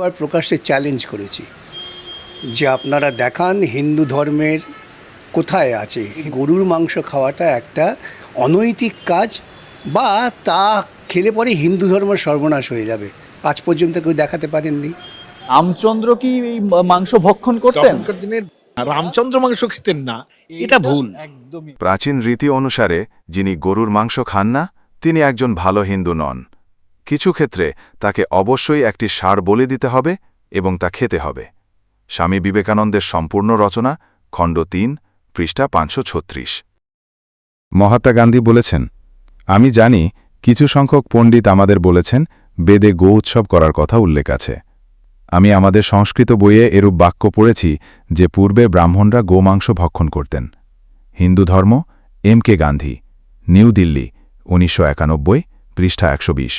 বার প্রকাশ্যে চ্যালেঞ্জ করেছি যে আপনারা দেখান হিন্দু ধর্মের কোথায় আছে। গরুর মাংস খাওয়াটা একটা অনৈতিক কাজ বা তা খেলে পরে হিন্দু ধর্ম সর্বনাশ হয়ে যাবে। আজ পর্যন্ত কেউ দেখাতে পারেননি। রামচন্দ্র কি এই মাংস ভক্ষণ করতেন? দিনের রামচন্দ্র মাংস খেতেন না। এটা ভুল। একদমই প্রাচীন রীতি অনুসারে যিনি গরুর মাংস খান না তিনি একজন ভালো হিন্দু নন। কিছু ক্ষেত্রে তাকে অবশ্যই একটি ষাঁড় বলে দিতে হবে এবং তা খেতে হবে। স্বামী বিবেকানন্দের সম্পূর্ণ রচনা, খণ্ড তিন, পৃষ্ঠা পাঁচশো ছত্রিশ। মহাত্মা গান্ধী বলেছেন, আমি জানি কিছু সংখ্যক পণ্ডিত আমাদের বলেছেন, বেদে গো উৎসব করার কথা উল্লেখ আছে। আমি আমাদের সংস্কৃত বইয়ে এরূপ বাক্য পড়েছি যে পূর্বে ব্রাহ্মণরা গোমাংস ভক্ষণ করতেন। হিন্দু ধর্ম, M K Gandhi, New Delhi, উনিশশো একানব্বই, পৃষ্ঠা একশো বিশ।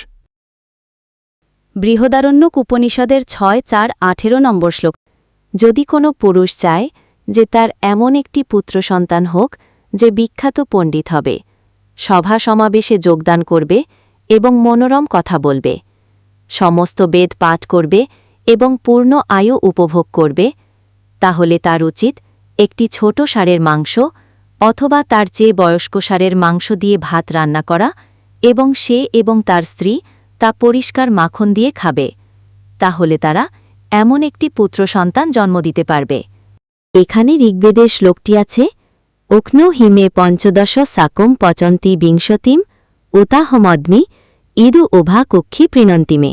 বৃহদারণ্যক উপনিষদের ছয়, চার, আঠেরো নম্বর শ্লোক। যদি কোনো পুরুষ চায় যে তার এমন একটি পুত্র সন্তান হোক যে বিখ্যাত পণ্ডিত হবে, সভা সমাবেশে যোগদান করবে এবং মনোরম কথা বলবে, সমস্ত বেদ পাঠ করবে এবং পূর্ণ আয়ু উপভোগ করবে, তাহলে তার উচিত একটি ছোট সারের মাংস অথবা তার চেয়ে বয়স্ক সারের মাংস দিয়ে ভাত রান্না করা এবং সে এবং তার স্ত্রী তা পরিষ্কার মাখন দিয়ে খাবে। তাহলে তারা এমন একটি পুত্র সন্তান জন্ম দিতে পারবে। এখানে ঋগ্বেদের শ্লোকটি আছে অক্ন হিমে পঞ্চদশ সাকম পচন্তি বিংশতিম উতাহমদ্মি ইদু ওভা কক্ষী প্রীণন্তিমে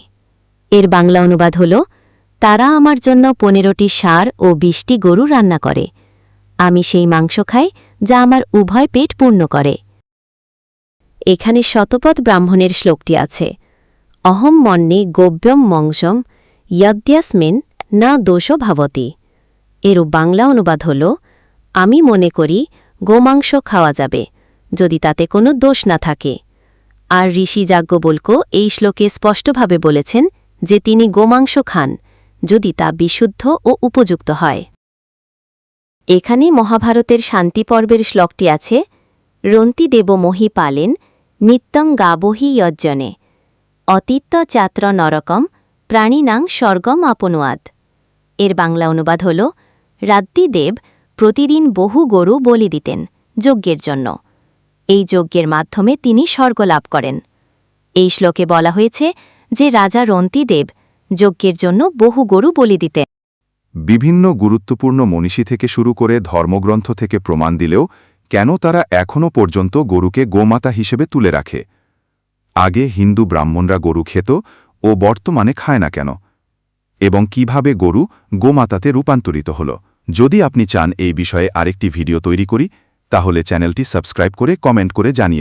এর বাংলা অনুবাদ হল, তারা আমার জন্য পনেরোটি সার ও বিশটি গরু রান্না করে। আমি সেই মাংস খাই যা আমার উভয় পেট পূর্ণ করে। এখানে শতপথ ব্রাহ্মণের শ্লোকটি আছে অহম মন্যে গোব্যম মংসম যদ্যাস্মিন না দোষ ভাবতি। এর বাংলা অনুবাদ হল, আমি মনে করি গোমাংস খাওয়া যাবে, যদি তাতে কোনো দোষ না থাকে। আর ঋষি যাজ্ঞবল্ক এই শ্লোকে স্পষ্টভাবে বলেছেন যে তিনি গোমাংস খান, যদি তা বিশুদ্ধ ও উপযুক্ত হয়। এখানে মহাভারতের শান্তি পর্বের শ্লোকটি আছে, রন্তি দেব মহি পালেন নিত্যং গাবহি যজ্জনে। অতিত্য চাত্র নরকম, প্রাণীনাং স্বর্গম আপনুয়াদ। এর বাংলা অনুবাদ হল রাদ্দিদেব প্রতিদিন বহু গরু বলি দিতেন যজ্ঞের জন্য। এই যজ্ঞের মাধ্যমে তিনি স্বর্গ লাভ করেন। এই শ্লোকে বলা হয়েছে যে রাজা রন্তিদেব যজ্ঞের জন্য বহু গরু বলি দিতেন। বিভিন্ন গুরুত্বপূর্ণ মনীষী থেকে শুরু করে ধর্মগ্রন্থ থেকে প্রমাণ দিলেও কেন তারা এখনও পর্যন্ত গরুকে গোমাতা হিসেবে তুলে রাখে? আগে হিন্দু ব্রাহ্মণরা গরু খেত ও বর্তমানে খায় না কেন? এবং কীভাবে গরু গোমাতাতে রূপান্তরিত হল? যদি আপনি চান এই বিষয়ে আরেকটি ভিডিও তৈরি করি, তাহলে চ্যানেলটি সাবস্ক্রাইব করে কমেন্ট করে জানিয়ে